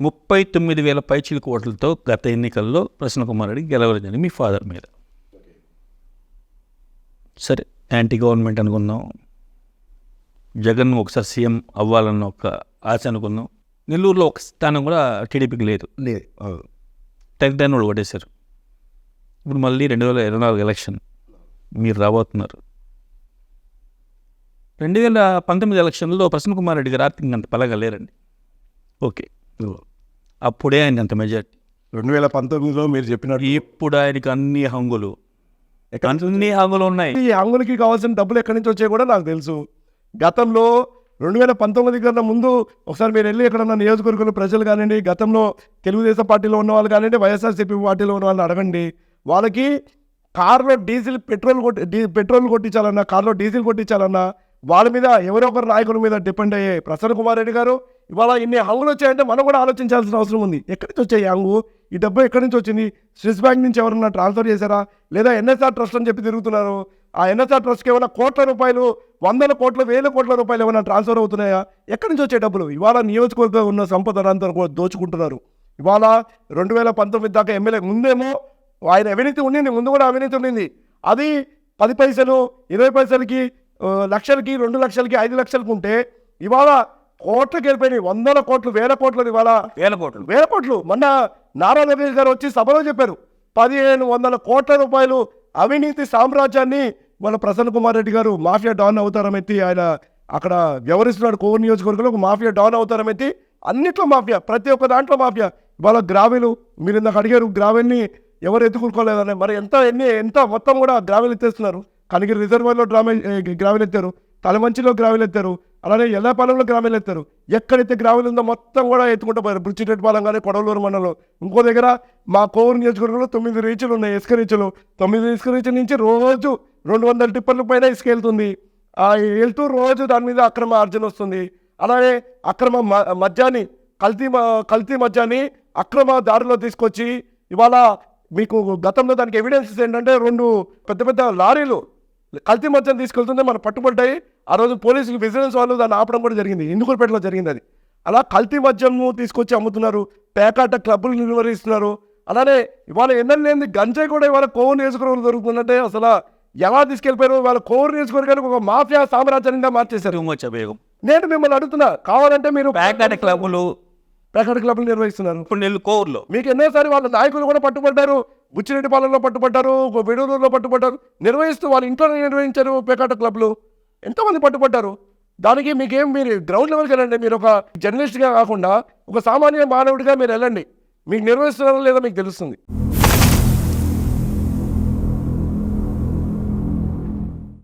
ముప్పై తొమ్మిది వేల పైచిలకు ఓట్లతో గత ఎన్నికల్లో ప్రసన్న కుమార్ రెడ్డి గెలవలేదని మీ ఫాదర్ మీద. సరే యాంటీ గవర్నమెంట్ అనుకుందాం. జగన్ ఒకసారి సీఎం అవ్వాలన్న ఒక ఆశ అనుకుందాం. నెల్లూరులో ఒక స్థానం కూడా టీడీపీకి లేదు. లేదు. టెక్ డైన్ కూడా కొట్టేశారు ఇప్పుడు మళ్ళీ రెండు వేల ఇరవై నాలుగు ఎలక్షన్. మీరు రాబోతున్నారు. రెండు వేల పంతొమ్మిది ఎలక్షన్లో ప్రసన్న కుమార్ రెడ్డి గారు ఆర్థికంగా అంత బలంగా లేరండి. ఓకే. అప్పుడే ఆయన అంత మెజార్టీ రెండు వేల పంతొమ్మిదిలో మీరు చెప్పినట్టు ఇప్పుడు ఆయనకి అన్ని హంగులు. అన్ని హంగులు ఉన్నాయి. ఈ అంగులకి కావాల్సిన డబ్బులు ఎక్కడి నుంచి వచ్చాయో కూడా నాకు తెలుసు. గతంలో రెండు వేల పంతొమ్మిది కన్నా ముందు ఒకసారి మీరు వెళ్ళి ఎక్కడన్నా నియోజకవర్గంలో ప్రజలు కానివ్వండి గతంలో తెలుగుదేశం పార్టీలో ఉన్న వాళ్ళు కానివ్వండి వైఎస్ఆర్సీపీ పార్టీలో ఉన్న వాళ్ళని అడగండి. వాళ్ళకి కార్లో డీజిల్ పెట్రోల్ కొట్టి పెట్రోల్ కొట్టించాలన్నా కార్లో డీజిల్ కొట్టించాలన్నా వాళ్ళ మీద ఎవరో ఒకరు నాయకుల మీద డిపెండ్ అయ్యే ప్రసన్న కుమార్ రెడ్డి గారు ఇవాళ ఇన్ని హంగులు వచ్చాయంటే మనం కూడా ఆలోచించాల్సిన అవసరం ఉంది. ఎక్కడి నుంచి వచ్చాయి ఈ హంగు ఈ డబ్బు ఎక్కడి నుంచి వచ్చింది? స్విస్ బ్యాంక్ నుంచి ఎవరన్నా ట్రాన్స్ఫర్ చేశారా? లేదా ఎన్ఎస్ఆర్ ట్రస్ట్ అని చెప్పి తిరుగుతున్నారు. ఆ ఎన్ఎస్ఆర్ ట్రస్ట్కి ఏమైనా కోట్ల రూపాయలు వందల కోట్ల వేల కోట్ల రూపాయలు ఏమైనా ట్రాన్స్ఫర్ అవుతున్నాయా? ఎక్కడి నుంచి వచ్చే డబ్బులు? ఇవాళ నియోజకవర్గం ఉన్న సంపద అంతా కూడా దోచుకుంటున్నారు. ఇవాళ రెండు వేల పంతొమ్మిది దాకా ఎమ్మెల్యే ముందేమో ఆయన అవినీతి ఉండింది ముందు కూడా అవినీతి ఉండింది. అది పది పైసలు ఇరవై పైసలకి లక్షలకి రెండు లక్షలకి ఐదు లక్షలకి ఉంటే ఇవాళ కోట్లకి వెళ్ళిపోయినాయి వందల కోట్లు వేల కోట్లు ఇవాళ. వేల కోట్లు. వేల కోట్లు. మొన్న నారా లోకేష్ గారు వచ్చి సభలో చెప్పారు. పదిహేను వందల కోట్ల రూపాయలు అవినీతి సామ్రాజ్యాన్ని మన ప్రసన్న కుమార్ రెడ్డి గారు మాఫియా డాన్ అవతారం ఎత్తి ఆయన అక్కడ వ్యవహరిస్తున్నాడు కోవూరు నియోజకవర్గంలో. ఒక మాఫియా డాన్ అవతారం ఎత్తి అన్నిట్లో మాఫియా ప్రతి ఒక్క దాంట్లో మాఫియా. ఇవాళ గ్రావెలు మీరు ఇందాక అడిగారు గ్రావెల్ని ఎవరు ఎత్తుకోలేదని మరి ఎంత ఎన్ని ఎంత మొత్తం కూడా గ్రావెల్ ఎత్తేస్తున్నారు? కనిగిరి రిజర్వాయర్లో డ్రామే గ్రావెల్ ఎత్తారు. తలమంచిలో గ్రావెల్ ఎత్తారు. అలానే ఎల్లపాలెంలో గ్రామీణ ఎత్తారు. ఎక్కడైతే గ్రామీణ ఉందో మొత్తం కూడా ఎత్తుకుంటూ పోయారు. బుచ్చిరెడ్డిపాలెం కానీ కొడవలూరు మండలం. ఇంకో దగ్గర మా కోవూరు నియోజకవర్గంలో తొమ్మిది రీచులు ఉన్నాయి. ఇసుక రీచులు. తొమ్మిది ఇసుక రీచుల నుంచి రోజు రెండు వందల టిప్పర్ల పైన ఇసుక వెళ్తుంది. ఆ వెళ్తూ రోజు దాని మీద అక్రమ ఆర్జన వస్తుంది. అలానే అక్రమ మ- మద్యాన్ని కల్తీ కల్తీ మద్యాన్ని అక్రమ దారిలో తీసుకొచ్చి ఇవాళ మీకు గతంలో దానికి ఎవిడెన్సెస్ ఏంటంటే రెండు పెద్ద పెద్ద లారీలు కల్తీ మద్యం తీసుకెళ్తుంటే మనం పట్టుబడ్డాయి. ఆ రోజు పోలీసులు విజిలెన్స్ వాళ్ళు దాన్ని ఆపడం కూడా జరిగింది. ఇందుకూరుపేటలో జరిగింది అది. అలా కల్తీ మద్యము తీసుకొచ్చి అమ్ముతున్నారు. పేకాట క్లబ్బులు నిర్వహిస్తున్నారు. అలానే ఇవాళ ఎన్నెల్ లేని గంజాయి కూడా ఇవాళ కోవూరు నియోజకవర్గంలో దొరుకుతుందంటే అసలు ఎలా తీసుకెళ్ళిపోయారు? వాళ్ళ కోవూరు నియోజకవర్గానికి ఒక మాఫియా సామ్రాజ్యంగా మార్చేశారు. నేను మిమ్మల్ని అడుగుతున్నా కావాలంటే మీరు ప్యాకాట క్లబ్బులు పేకాట క్లబ్లు నిర్వహిస్తున్నారు. ఇప్పుడు నెల్లు కోవూరులో మీకు ఎన్నోసారి వాళ్ళ నాయకులు కూడా పట్టుబడ్డారు బుచ్చిరెడ్డిపాలెంలో పట్టుబడ్డారు విడూరులో పట్టుబడ్డారు నిర్వహిస్తూ వాళ్ళ ఇంట్లో నిర్వహించారు పేకాట క్లబ్లు. ఎంతోమంది పట్టుబడ్డారు. దానికి మీకేం మీరు గ్రౌండ్ లెవెల్కి వెళ్ళండి. మీరు ఒక జర్నలిస్ట్గా కాకుండా ఒక సామాన్య మానవుడిగా మీరు వెళ్ళండి. మీకు నిర్వహిస్తున్నారో లేదో మీకు తెలుస్తుంది.